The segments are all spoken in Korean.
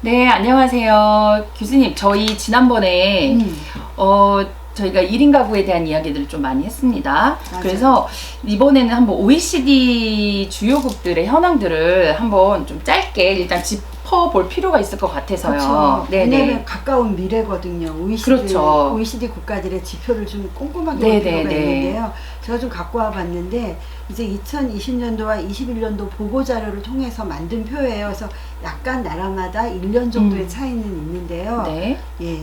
네, 안녕하세요. 교수님, 저희 지난번에 음. 어 저희가 1인 가구에 대한 이야기들을 좀 많이 했습니다. 맞아요. 그래서 이번에는 한번 OECD 주요국들의 현황들을 한번 좀 짧게 일단 짚어볼 필요가 있을 것 같아서요. 그렇죠. 네, 왜냐하면 네. 가까운 미래거든요. OECD, 그렇죠. OECD 국가들의 지표를 좀 꼼꼼하게 네, 볼 필요가 네, 네. 있는데요. 제가 좀 갖고 와봤는데 이제 2020년도와 21년도 보고 자료를 통해서 만든 표예요. 그래서 약간 나라마다 1년 정도의 음. 차이는 있는데요. 네. 예.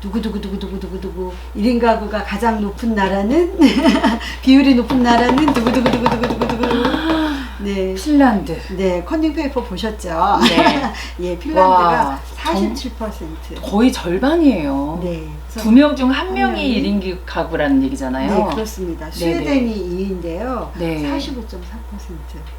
두구두구두구두구두구두구 1인 가구가 가장 높은 나라는 비율이 높은 나라는 두구두구두구두구두구두구 네. 핀란드. 네, 컨닝 페이퍼 보셨죠? 네. 예, 핀란드가 와, 47%. 거의 절반이에요. 네. 그래서- 두 명 중한한 명이 명이? 1인 가구라는 얘기잖아요. 네, 그렇습니다. 스웨덴이 2위인데요. 네. 45.3%.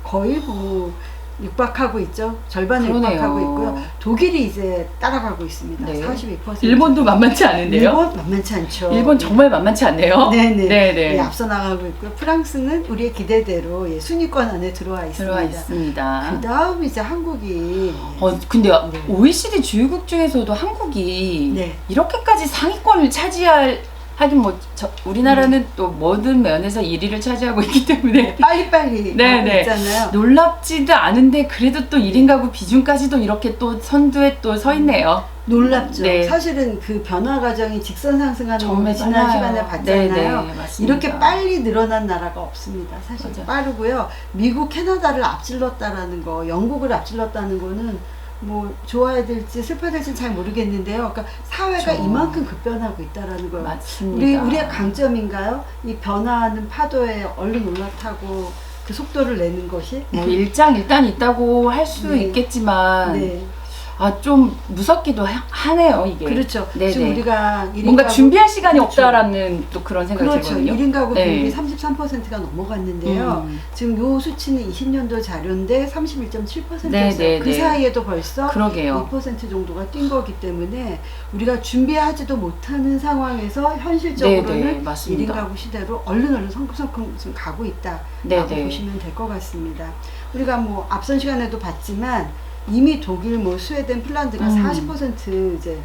거의 뭐 육박하고 있죠. 절반을 그러네요. 육박하고 있고요. 독일이 이제 따라가고 있습니다. 네. 42%. 일본도 만만치 않은데요. 일본 만만치 않죠. 일본 정말 만만치 않네요. 네네. 네네. 예, 앞서 나가고 있고요. 프랑스는 우리의 기대대로 예, 순위권 안에 들어와 있습니다. 들어와 있습니다. 그 다음 이제 한국이 어, 근데 네. OECD 주요국 중에서도 한국이 네. 이렇게까지 상위권을 차지할 하긴 뭐 저, 우리나라는 또 모든 면에서 1위를 차지하고 있기 때문에 빨리빨리 네, 하고 네. 있잖아요. 놀랍지도 않은데 그래도 또 1인 가구 비중까지도 이렇게 또 선두에 또 서 있네요. 놀랍죠. 네. 사실은 그 변화 과정이 직선 상승하는 정말 거 지난 빨라요. 시간에 봤잖아요. 네, 네, 맞습니다. 이렇게 빨리 늘어난 나라가 없습니다. 사실 맞아요. 빠르고요. 미국, 캐나다를 앞질렀다라는 거, 영국을 앞질렀다는 거는 뭐 좋아야 될지 슬퍼야 될지 잘 모르겠는데요. 그러니까 사회가 그렇죠. 이만큼 급변하고 있다라는 거예요. 맞습니다. 우리 우리의 강점인가요? 이 변화하는 파도에 얼른 올라타고 그 속도를 내는 것이 뭐 일장 일단 있다고 할 수 네. 있겠지만 네. 아 좀 무섭기도 하- 하네요 이게. 그렇죠. 네네. 지금 우리가 뭔가 가구- 준비할 시간이 그렇죠. 없다라는 또 그런 생각이 그렇죠. 들거든요. 1인 가구 네. 비율이 33%가 넘어갔는데요. 음. 지금 요 수치는 20년도 자료인데 31.7%였어요. 네, 네, 그 네. 사이에도 벌써 그러게요. 2% 정도가 뛴 거기 때문에 우리가 준비하지도 못하는 상황에서 현실적으로는 네, 네, 1인 맞습니다. 가구 시대로 얼른 얼른 성큼성큼 지금 가고 있다라고 네, 네. 보시면 될 것 같습니다. 우리가 뭐 앞선 시간에도 봤지만 이미 독일, 뭐 스웨덴, 핀란드가 음. 40% 이제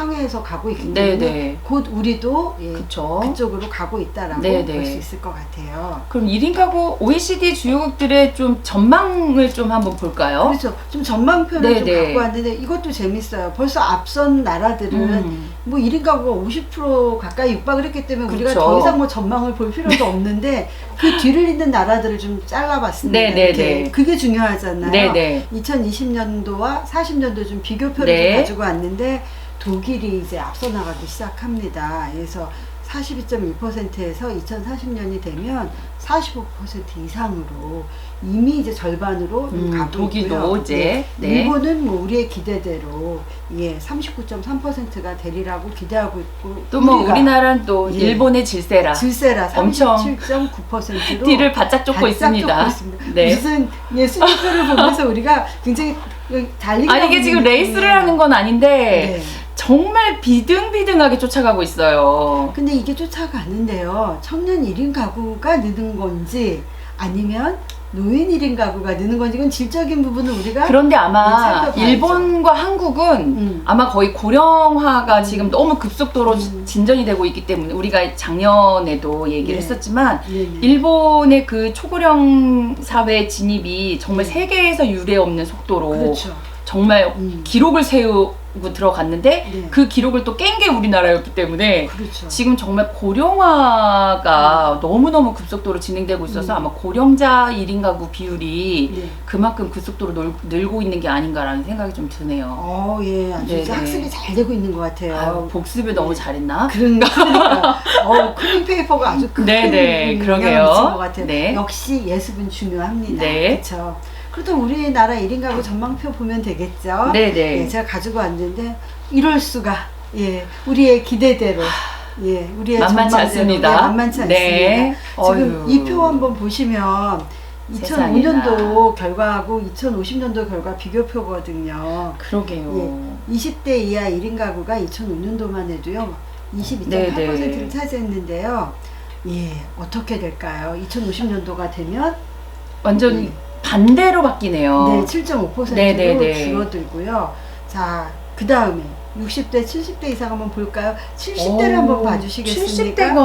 상회에서 가고 있기 네, 때문에 네. 곧 우리도 예. 그쪽으로 가고 있다라고 네, 네. 볼 수 있을 것 같아요. 그럼 1인 가구 OECD 주요국들의 좀 전망을 좀 한번 볼까요? 그렇죠. 좀 전망표를 네, 좀 네. 갖고 왔는데 이것도 재밌어요. 벌써 앞선 나라들은 음. 뭐 1인 가구가 50% 가까이 육박을 했기 때문에 우리가 그렇죠. 더 이상 뭐 전망을 볼 필요도 없는데 그 뒤를 잇는 나라들을 좀 잘라봤습니다. 네, 네, 이렇게. 네. 그게 중요하잖아요. 네, 네. 2020년도와 40년도 좀 비교표를 네. 좀 가지고 왔는데 독일이 이제 앞서 나가기 시작합니다. 그래서 42.1%에서 2040년이 되면 45% 이상으로 이미 이제 절반으로 좀 음, 가고 독일도. 이제, 네. 일본은 뭐 우리의 기대대로 예 39.3%가 되리라고 기대하고 있고 또 뭐 우리나라는 또 예. 일본의 질세라 질세라 엄청 37.9%로 뒤를 바짝 쫓고 있습니다. 네. 무슨 예 순위표를 보면서 우리가 굉장히 달리기 아니 이게 지금 레이스를 하는 건 아닌데 네. 정말 비등비등하게 쫓아가고 있어요. 근데 이게 쫓아가는데요. 청년 1인 가구가 느는 건지 아니면 노인 1인 가구가 느는 건지 이건 질적인 부분은 우리가 그런데 아마 네, 살펴봐야죠. 일본과 한국은 음. 아마 거의 고령화가 음. 지금 너무 급속도로 음. 진전이 되고 있기 때문에 우리가 작년에도 얘기를 네. 했었지만 네, 네. 일본의 그 초고령 사회 진입이 정말 네. 세계에서 유례 없는 속도로 그렇죠. 정말 음. 기록을 세우 고 들어갔는데 네. 그 기록을 또 깬 게 우리나라였기 때문에 그렇죠. 지금 정말 고령화가 너무너무 급속도로 진행되고 있어서 음. 아마 고령자 1인 가구 비율이 네. 그만큼 급속도로 늘, 늘고 있는 게 아닌가라는 생각이 좀 드네요. 어, 예, 아주 네, 이제 네. 학습이 잘 되고 있는 것 같아요. 아유, 복습을 너무 잘했나? 그런 그러니까 어 클린 페이퍼가 아주 큰 네, 네, 영향을 그러게요. 것 같아요. 네. 역시 예습은 중요합니다. 네. 그렇죠. 그렇다면 우리나라 1인 가구 전망표 보면 되겠죠? 네네. 예, 제가 가지고 왔는데 이럴 수가 예 우리의 기대대로 예 우리의 만만치 전망대로 않습니다. 예, 만만치 않습니다. 네. 지금 어휴. 이 표 한번 보시면 세상에나. 2005년도 결과하고 2050년도 결과 비교표거든요. 그러게요. 20대 이하 1인 가구가 2005년도만 해도요 22.8%를 네, 네. 차지했는데요. 예, 어떻게 될까요? 2050년도가 되면 완전 네. 반대로 바뀌네요. 네, 7.5%로 네, 네, 네. 줄어들고요. 자, 그 다음에 60대, 70대 이상 한번 볼까요? 70대를 한번 봐주시겠습니까? 70대가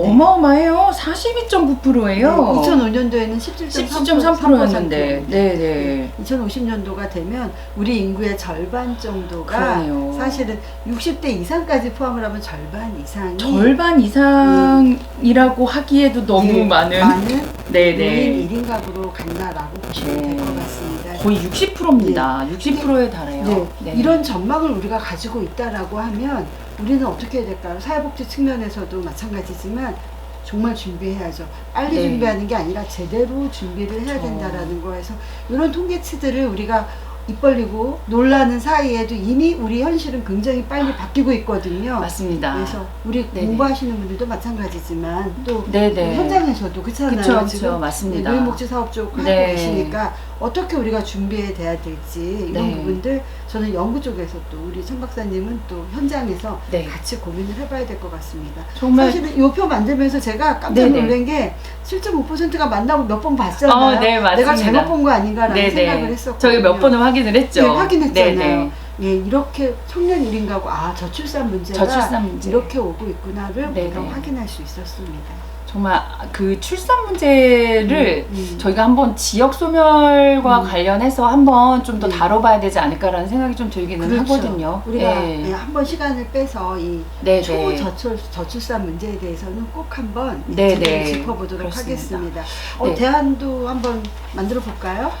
어마어마해요. 42.9%예요. 2005년도에는 17.3%였는데 17.3%였는데. 네 네. 2050년도가 되면 우리 인구의 절반 정도가 그러네요. 사실은 60대 이상까지 포함을 하면 절반 이상이 절반 이상이라고 하기에도 너무 네, 많은. 많은 네네. 1인 1인 가구로 간다라고 보시면 될 것 같습니다. 거의 60%입니다. 60%에 달해요. 네, 네. 이런 전망을 우리가 가지고 있다라고 하면 우리는 어떻게 해야 될까요? 사회복지 측면에서도 마찬가지지만 정말 준비해야죠. 빨리 네. 준비하는 게 아니라 제대로 준비를 해야 그렇죠. 된다라는 거에서 이런 통계치들을 우리가 입 벌리고 놀라는 사이에도 이미 우리 현실은 굉장히 빨리 바뀌고 있거든요. 맞습니다. 그래서 우리 네네. 공부하시는 분들도 마찬가지지만 또 네네. 현장에서도 그렇잖아요. 그쵸, 그쵸, 지금 맞습니다. 노인복지 사업 쪽 하고 네. 계시니까 어떻게 우리가 준비해 돼야 될지 이런 네. 부분들 저는 연구 쪽에서 또 우리 천 박사님은 또 현장에서 네. 같이 고민을 해봐야 될 것 같습니다. 정말 사실은 이표 만들면서 제가 깜짝 네네. 놀란 게 7.5%가 만나고 몇 번 봤잖아요. 어, 네, 맞습니다. 내가 잘못 본 거 아닌가라는 네네. 생각을 했었거든요. 저희 몇 번은 확인을 했죠. 네, 확인했잖아요. 네네. 예, 이렇게 청년 1인 가구 아 저출산 문제가 저출산 문제. 이렇게 오고 있구나를 네네. 우리가 확인할 수 있었습니다. 정말 그 출산 문제를 음, 음. 저희가 한번 지역 소멸과 음. 관련해서 한번 좀더 네. 다뤄봐야 되지 않을까라는 생각이 좀 들기는 그렇죠. 하거든요. 우리가 네. 예, 한번 시간을 빼서 이 네네. 초저출 저출산 문제에 대해서는 꼭 한번 네네. 제대로 짚어보도록 그렇습니다. 하겠습니다. 어, 네. 대안도 한번 만들어 볼까요?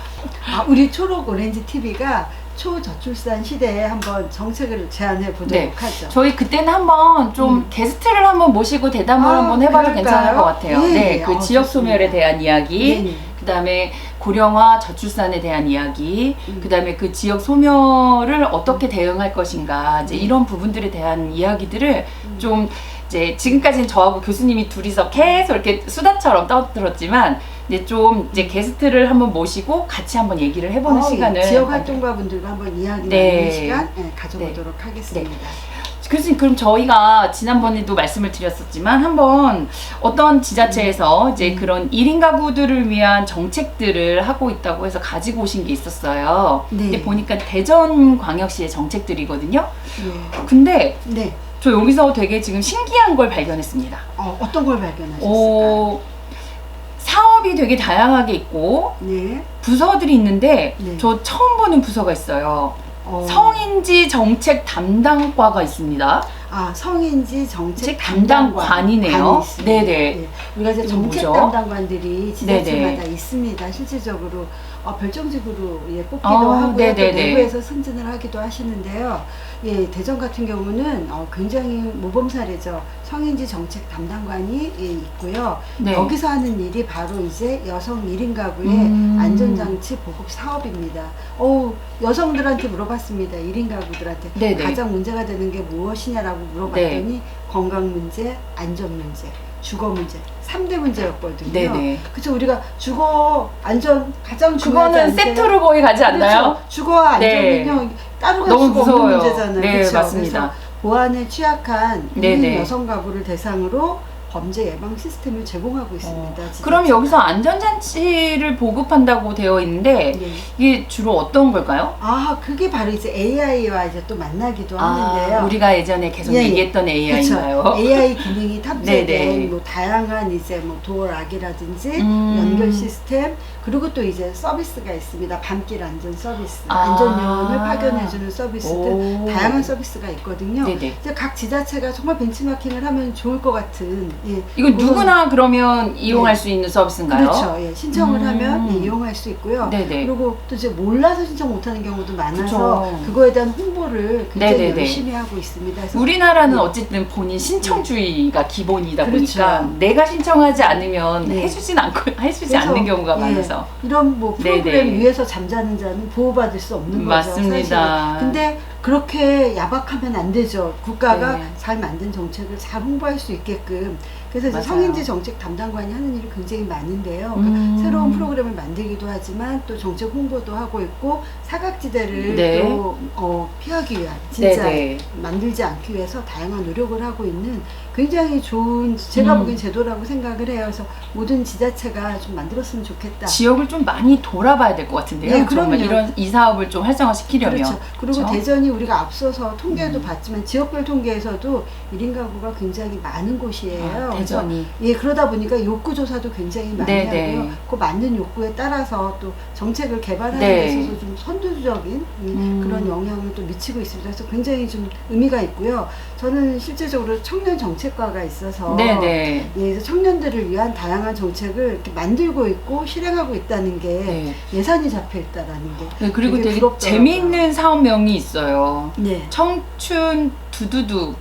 아, 우리 초록 오렌지 TV가 초저출산 시대에 한번 정책을 제안해 보도록 네. 하죠. 저희 그때는 한번 좀 음. 게스트를 한번 모시고 대담을 아, 한번 해봐도 그럴까요? 괜찮을 것 같아요. 예, 네, 예. 그 어, 지역 좋습니다. 소멸에 대한 이야기, 네네. 그다음에 고령화 저출산에 대한 이야기, 음. 그다음에 그 지역 소멸을 어떻게 대응할 것인가 이제 음. 이런 부분들에 대한 이야기들을 음. 좀 이제 지금까지는 저하고 교수님이 둘이서 계속 이렇게 수다처럼 떠들었지만 이제 좀 이제 게스트를 한번 모시고 같이 한번 얘기를 해보는 어, 시간을 지역 활동가 분들과 한번 이야기 네. 나누는 시간 예, 가져보도록 하겠습니다. 교수님 그럼 저희가 지난번에도 말씀을 드렸었지만 한번 어떤 지자체에서 이제 음. 그런 1인 가구들을 위한 정책들을 하고 있다고 해서 가지고 오신 게 있었어요. 네. 근데 보니까 대전 광역시의 정책들이거든요. 네. 근데 네. 저 여기서 되게 지금 신기한 걸 발견했습니다. 어, 어떤 걸 발견하셨을까요? 어, 사업이 되게 다양하게 있고 네. 부서들이 있는데 네. 저 처음 보는 부서가 있어요. 어, 성인지 정책 담당과가 있습니다. 아 성인지 정책 담당관이네요. 네네. 예, 우리가 이제 정책 뭐죠? 담당관들이 지자체마다 네네. 있습니다. 실질적으로 어, 별정직으로 예, 뽑기도 어, 하고요. 또 네네네. 내부에서 승진을 하기도 하시는데요. 예, 대전 같은 경우는 어, 굉장히 모범 사례죠. 성인지 정책 담당관이 예, 있고요. 네. 여기서 하는 일이 바로 이제 여성 1인 가구의 음. 안전장치 보급 사업입니다. 어우, 여성들한테 물어봤습니다. 1인 가구들한테. 네네. 가장 문제가 되는 게 무엇이냐라고 물어봤더니 건강 문제, 안전 문제, 주거 문제. 3대 문제였거든요. 네네. 그쵸, 우리가 주거, 안전 가장 그거는 않으세요? 세트로 거의 가지 않나요? 그렇죠. 주거와 네. 안전은요, 따로 갈 너무 수가 무서워요. 없는 문제잖아요. 네, 그쵸? 맞습니다. 그래서 보안에 취약한 네네. 있는 여성 가구를 대상으로 범죄 예방 시스템을 제공하고 있습니다. 어, 지자체가. 그럼 여기서 안전장치를 보급한다고 되어 있는데 네. 이게 주로 어떤 걸까요? 아, 그게 바로 이제 AI와 이제 또 만나기도 하는데요. 아, 우리가 예전에 계속 예, 예. 얘기했던 AI인가요? 그쵸. AI 기능이 탑재된. 뭐 다양한 이제 뭐 도어락이라든지 음. 연결 시스템 그리고 또 이제 서비스가 있습니다. 밤길 안전 서비스, 아. 안전요원을 파견해주는 서비스 등 오. 다양한 서비스가 있거든요. 네네. 이제 각 지자체가 정말 벤치마킹을 하면 좋을 것 같은 예, 이건 그런- 누구나 그러면 이용할 네. 수 있는 서비스인가요? 그렇죠. 예, 신청을 음. 하면 예, 이용할 수 있고요. 네네. 그리고 또 이제 몰라서 신청 못하는 경우도 많아서 그쵸. 그거에 대한 홍보를 굉장히 네네네. 열심히 하고 있습니다. 그래서 우리나라는 네. 어쨌든 본인 신청주의가 기본이다 그렇죠. 보니까 내가 신청하지 않으면 네. 해주진 않고 해주지 그래서, 않는 경우가 예, 많아서 이런 뭐 프로그램 네네. 위에서 잠자는 자는 보호받을 수 없는 거죠. 맞습니다. 사실은. 근데 그렇게 야박하면 안 되죠. 국가가 네. 잘 만든 정책을 잘 홍보할 수 있게끔. 그래서 이제 맞아요. 성인지 정책 담당관이 하는 일이 굉장히 많은데요. 그러니까 음. 새로운 프로그램을 만들기도 하지만 또 정책 홍보도 하고 있고 사각지대를 네. 또 어, 피하기 위한 진짜 네네. 만들지 않기 위해서 다양한 노력을 하고 있는 굉장히 좋은 제가 음. 보기엔 제도라고 생각을 해요. 그래서 모든 지자체가 좀 만들었으면 좋겠다. 지역을 좀 많이 돌아봐야 될 것 같은데요. 네, 그럼요. 이런 이 사업을 좀 활성화시키려면. 그렇죠. 그리고 그렇죠? 대전이 우리가 앞서서 통계도 음. 봤지만 지역별 통계에서도 1인 가구가 굉장히 많은 곳이에요. 아, 대전이. 예, 그러다 보니까 욕구 조사도 굉장히 많이 네, 네. 하고요. 그 맞는 욕구에 따라서 또 정책을 개발하는 네. 데 있어서 좀 선두적인 음, 음. 그런 영향을 또 미치고 있습니다. 그래서 굉장히 좀 의미가 있고요. 저는 실제적으로 청년 정책과가 있어서 네네. 예, 그래서 청년들을 위한 다양한 정책을 이렇게 만들고 있고 실행하고 있다는 게 네. 예산이 잡혀 있다라는 게 네, 그리고 되게 되게. 재미있는 사업명이 있어요. 네. 청춘 두두두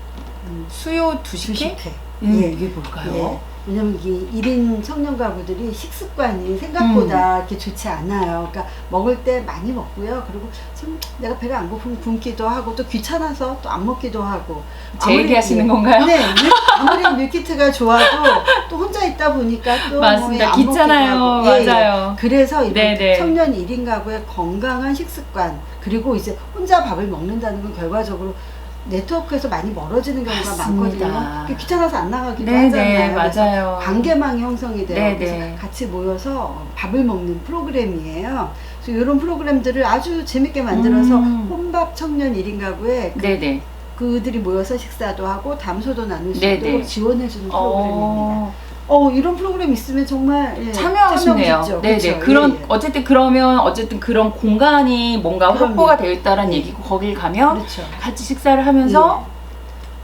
음, 수요 두식회? 음, 예. 이게 뭘까요? 예. 왜냐면 이 1인 청년 가구들이 식습관이 생각보다 음. 이렇게 좋지 않아요. 그러니까 먹을 때 많이 먹고요. 그리고 좀 내가 배가 안 고프면 굶기도 하고 또 귀찮아서 또 안 먹기도 하고. 제 아무리- 얘기하시는 예. 건가요? 네. 밀- 아무리 밀키트가 좋아도 또 혼자 있다 보니까 또 맞습니다. 뭐안 먹기도 귀찮아요. 하고. 예, 예. 맞아요. 그래서 이런 네네. 청년 1인 가구의 건강한 식습관 그리고 이제 혼자 밥을 먹는다는 건 결과적으로 네트워크에서 많이 멀어지는 경우가 맞습니다. 많거든요. 귀찮아서 안 나가기도 네네, 하잖아요. 그래서 맞아요. 관계망이 형성이 돼요. 네네. 그래서 같이 모여서 밥을 먹는 프로그램이에요. 그래서 이런 프로그램들을 아주 재밌게 만들어서 음. 혼밥 청년 1인 가구에 그, 네네. 그들이 모여서 식사도 하고 담소도 나눌 수. 있도록 지원해주는 프로그램입니다. 어, 어, 이런 프로그램 있으면 정말 예, 참여하고 싶네요. 싶죠. 네네. 그쵸? 그런 예, 예. 어쨌든 그러면 어쨌든 그런 공간이 뭔가 그럼요. 확보가 되어 있다는 네. 얘기고 거길 가면 그렇죠. 같이 식사를 하면서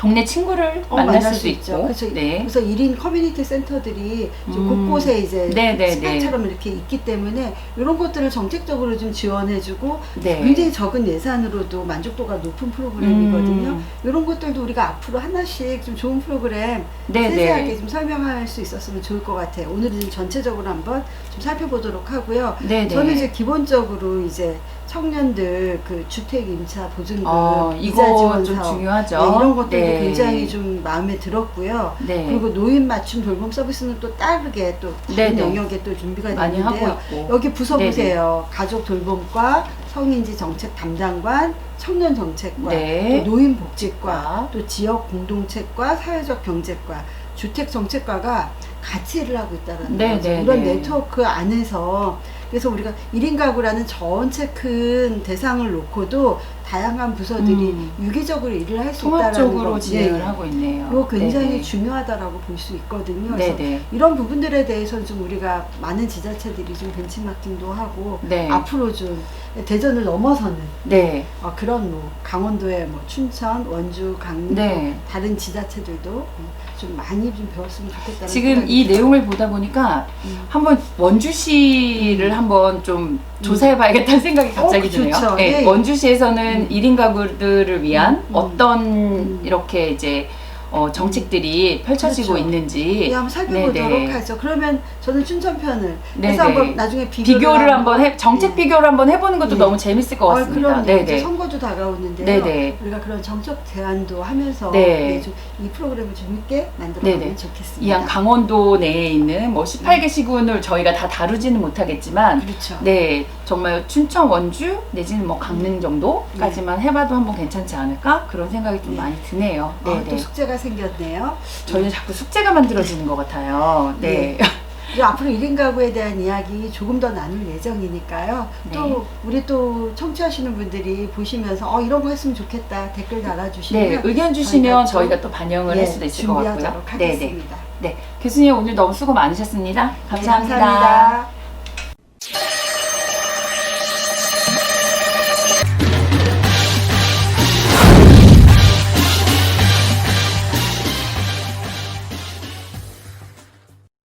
동네 친구를 어, 만날 만날 수도 수 있죠. 그래서, 네. 그래서 1인 커뮤니티 센터들이 좀 음. 곳곳에 이제 네, 네, 습관처럼 이렇게 있기 때문에 이런 것들을 정책적으로 좀 지원해주고 네. 굉장히 적은 예산으로도 만족도가 높은 프로그램이거든요. 음. 이런 것들도 우리가 앞으로 하나씩 좀 좋은 프로그램 네, 세세하게 네. 좀 설명할 수 있었으면 좋을 것 같아요. 오늘은 좀 전체적으로 한번 좀 살펴보도록 하고요. 네, 네. 저는 이제 기본적으로 이제 청년들 그 주택 임차 보증금 어, 이자 지원 좀 사업 중요하죠. 네, 이런 것들도 네. 굉장히 좀 마음에 들었고요. 네. 그리고 노인 맞춤 돌봄 서비스는 또 다르게 또 다른 네, 네. 영역에 또 준비가 많이 하고 되는데요. 있고. 여기 부서 네, 보세요. 가족 돌봄과 성인지 정책 담당관, 청년 정책과, 네. 또 노인 복지과, 과. 또 지역 공동체과, 사회적 경제과, 주택 정책과가 같이 일을 하고 있다는 네, 거죠. 네, 이런 네. 네트워크 안에서 그래서 우리가 1인 가구라는 전체 큰 대상을 놓고도 다양한 부서들이 음. 유기적으로 일을 할 수 있다는 통합적으로 거. 진행을 예. 하고 있네요. 이거 굉장히 네네. 중요하다라고 볼 수 있거든요. 그래서 네네. 이런 부분들에 대해서는 좀 우리가 많은 지자체들이 좀 벤치마킹도 하고 네. 앞으로 좀 대전을 넘어서는 네. 어, 그런 뭐 강원도의 뭐 춘천, 원주, 강릉 네. 또 다른 지자체들도 음, 좀 많이 좀 배웠으면 좋겠다는 지금 이 들어요. 내용을 보다 보니까 음. 한번 원주시를 한번 좀 조사해봐야겠다는 생각이 갑자기 어, 드네요. 좋죠. 네, 예. 원주시에서는 음. 일 1인 가구들을 위한 음, 음. 어떤 음. 이렇게 이제 어, 정책들이 펼쳐지고 그렇죠. 있는지 예, 한번 살펴보도록 네네. 하죠. 그러면 저는 춘천 편을 네네. 해서 한번 나중에 비교를, 비교를 한번 해 정책 예. 비교를 한번 해보는 것도 예. 너무 재밌을 것 어, 같습니다. 그럼 이제 네네. 선거 도 다가오는데요. 네네. 우리가 그런 정책 제안도 하면서 네. 예, 좀이 프로그램을 재밌게 만들어가면 네네. 좋겠습니다. 이한 강원도 내에 있는 뭐 18개 시군을 저희가 다 다루지는 못하겠지만 그렇죠. 네, 정말 춘천 원주 내지는 뭐 강릉 정도까지만 해봐도 한번 괜찮지 않을까 그런 생각이 좀 네. 많이 드네요. 네, 아, 또 네. 숙제가 생겼네요. 저희는 자꾸 숙제가 만들어지는 것 같아요. 네. 그 리고 앞으로 1인 가구에 대한 이야기 조금 더 나눌 예정이니까요. 네. 또 우리 또 청취하시는 분들이 보시면서 어 이런 거 했으면 좋겠다 댓글 달아주시면 네, 의견 주시면 저희가 또, 반영을 예, 할 수도 있을 것 같고요. 준비하도록 네, 네. 하겠습니다. 네, 교수님 오늘 너무 수고 많으셨습니다. 네, 감사합니다. 감사합니다.